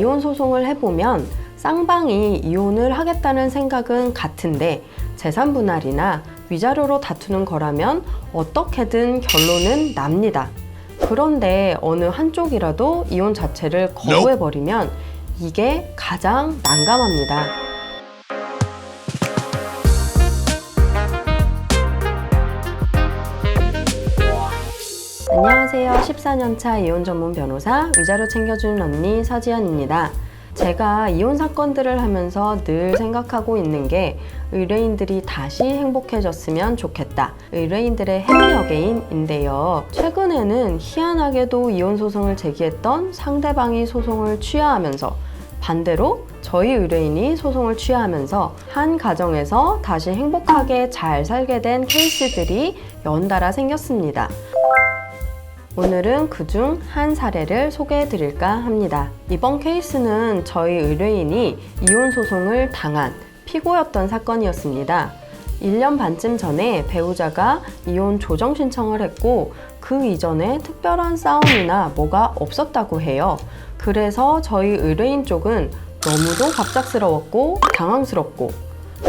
이혼 소송을 해보면 쌍방이 이혼을 하겠다는 생각은 같은데 재산 분할이나 위자료로 다투는 거라면 어떻게든 결론은 납니다. 그런데 어느 한쪽이라도 이혼 자체를 거부해버리면 이게 가장 난감합니다. 안녕하세요. 14년차 이혼 전문 변호사 위자료 챙겨주는 언니 서지연입니다. 제가 이혼 사건들을 하면서 늘 생각하고 있는 게 의뢰인들이 다시 행복해졌으면 좋겠다. 의뢰인들의 해피 어게인인데요. 최근에는 희한하게도 이혼 소송을 제기했던 상대방이 소송을 취하하면서 반대로 저희 의뢰인이 소송을 취하하면서 한 가정에서 다시 행복하게 잘 살게 된 케이스들이 연달아 생겼습니다. 오늘은 그중 한 사례를 소개해 드릴까 합니다. 이번 케이스는 저희 의뢰인이 이혼 소송을 당한 피고였던 사건이었습니다. 1년 반쯤 전에 배우자가 이혼 조정 신청을 했고 그 이전에 특별한 싸움이나 뭐가 없었다고 해요. 그래서 저희 의뢰인 쪽은 너무도 갑작스러웠고 당황스럽고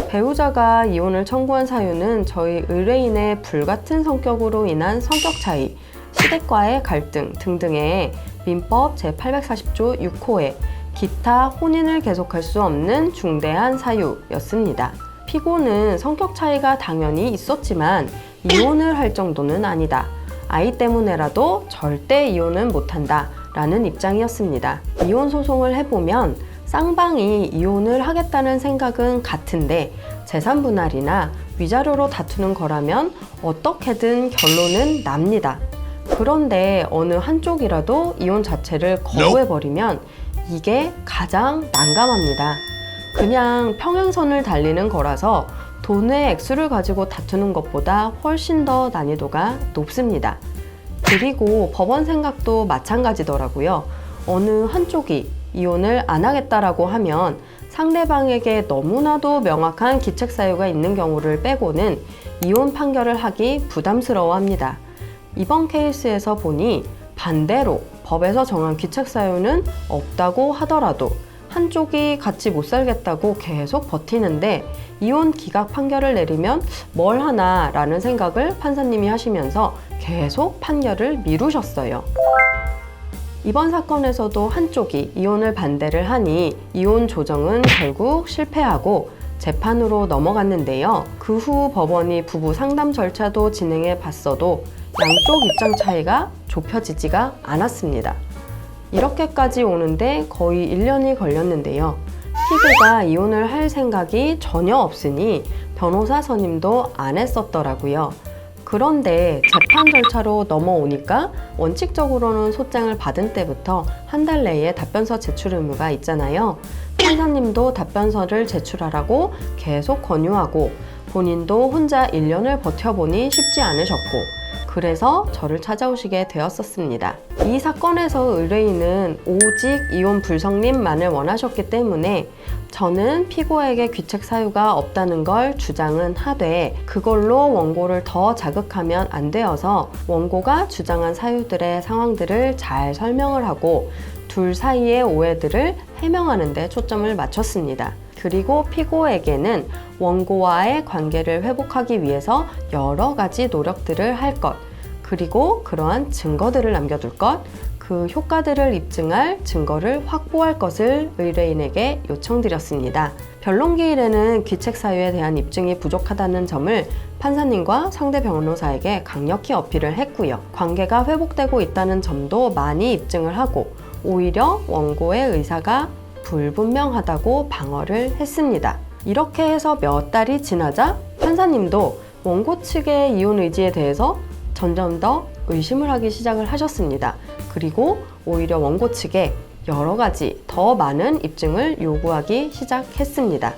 배우자가 이혼을 청구한 사유는 저희 의뢰인의 불같은 성격으로 인한 성격 차이, 시댁과의 갈등 등등의 민법 제840조 6호에 기타 혼인을 계속할 수 없는 중대한 사유였습니다. 피고는 성격 차이가 당연히 있었지만 이혼을 할 정도는 아니다. 아이 때문에라도 절대 이혼은 못한다. 라는 입장이었습니다. 이혼 소송을 해보면 쌍방이 이혼을 하겠다는 생각은 같은데 재산 분할이나 위자료로 다투는 거라면 어떻게든 결론은 납니다. 그런데 어느 한쪽이라도 이혼 자체를 거부해버리면 이게 가장 난감합니다. 그냥 평행선을 달리는 거라서 돈의 액수를 가지고 다투는 것보다 훨씬 더 난이도가 높습니다. 그리고 법원 생각도 마찬가지더라고요. 어느 한쪽이 이혼을 안 하겠다라고 하면 상대방에게 너무나도 명확한 기책 사유가 있는 경우를 빼고는 이혼 판결을 하기 부담스러워 합니다. 이번 케이스에서 보니 반대로 법에서 정한 귀책 사유는 없다고 하더라도 한쪽이 같이 못 살겠다고 계속 버티는데 이혼 기각 판결을 내리면 뭘 하나라는 생각을 판사님이 하시면서 계속 판결을 미루셨어요. 이번 사건에서도 한쪽이 이혼을 반대를 하니 이혼 조정은 결국 실패하고 재판으로 넘어갔는데요. 그 후 법원이 부부 상담 절차도 진행해 봤어도 양쪽 입장 차이가 좁혀지지가 않았습니다. 이렇게까지 오는데 거의 1년이 걸렸는데요. 피고가 이혼을 할 생각이 전혀 없으니 변호사 선임도 안 했었더라고요. 그런데 재판 절차로 넘어오니까 원칙적으로는 소장을 받은 때부터 한 달 내에 답변서 제출 의무가 있잖아요. 판사님도 답변서를 제출하라고 계속 권유하고 본인도 혼자 1년을 버텨보니 쉽지 않으셨고 그래서 저를 찾아오시게 되었었습니다. 이 사건에서 의뢰인은 오직 이혼 불성립만을 원하셨기 때문에 저는 피고에게 귀책 사유가 없다는 걸 주장은 하되 그걸로 원고를 더 자극하면 안 되어서 원고가 주장한 사유들의 상황들을 잘 설명을 하고 둘 사이의 오해들을 해명하는 데 초점을 맞췄습니다. 그리고 피고에게는 원고와의 관계를 회복하기 위해서 여러 가지 노력들을 할 것, 그리고 그러한 증거들을 남겨둘 것, 그 효과들을 입증할 증거를 확보할 것을 의뢰인에게 요청드렸습니다. 변론기일에는 귀책 사유에 대한 입증이 부족하다는 점을 판사님과 상대 변호사에게 강력히 어필을 했고요. 관계가 회복되고 있다는 점도 많이 입증을 하고 오히려 원고의 의사가 불분명하다고 방어를 했습니다. 이렇게 해서 몇 달이 지나자 판사님도 원고 측의 이혼 의지에 대해서 점점 더 의심을 하기 시작을 하셨습니다. 그리고 오히려 원고 측에 여러 가지 더 많은 입증을 요구하기 시작했습니다.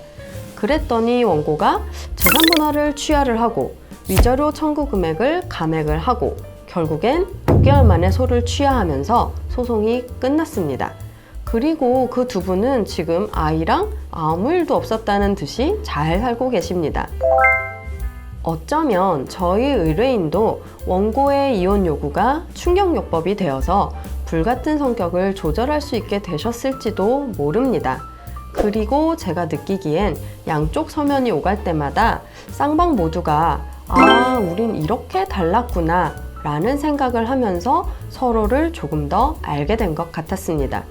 그랬더니 원고가 재산 분할을 취하를 하고 위자료 청구 금액을 감액을 하고 결국엔 6개월 만에 소를 취하하면서 소송이 끝났습니다. 그리고 그 두 분은 지금 아이랑 아무 일도 없었다는 듯이 잘 살고 계십니다. 어쩌면 저희 의뢰인도 원고의 이혼 요구가 충격요법이 되어서 불같은 성격을 조절할 수 있게 되셨을지도 모릅니다. 그리고 제가 느끼기엔 양쪽 서면이 오갈 때마다 쌍방 모두가 아, 우린 이렇게 달랐구나 라는 생각을 하면서 서로를 조금 더 알게 된 것 같았습니다.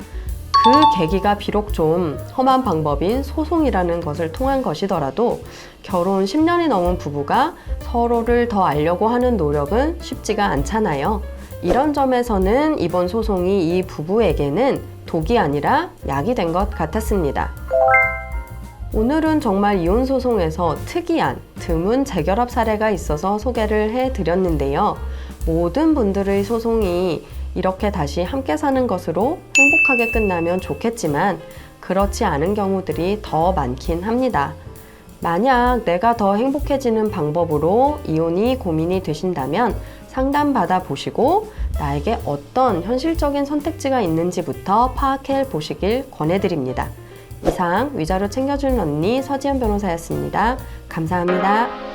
그 계기가 비록 좀 험한 방법인 소송이라는 것을 통한 것이더라도 결혼 10년이 넘은 부부가 서로를 더 알려고 하는 노력은 쉽지가 않잖아요. 이런 점에서는 이번 소송이 이 부부에게는 독이 아니라 약이 된 것 같았습니다. 오늘은 정말 이혼 소송에서 특이한 드문 재결합 사례가 있어서 소개를 해 드렸는데요. 모든 분들의 소송이 이렇게 다시 함께 사는 것으로 행복하게 끝나면 좋겠지만 그렇지 않은 경우들이 더 많긴 합니다. 만약 내가 더 행복해지는 방법으로 이혼이 고민이 되신다면 상담받아 보시고 나에게 어떤 현실적인 선택지가 있는지부터 파악해 보시길 권해드립니다. 이상 위자료 챙겨주는 언니 서지연 변호사였습니다. 감사합니다.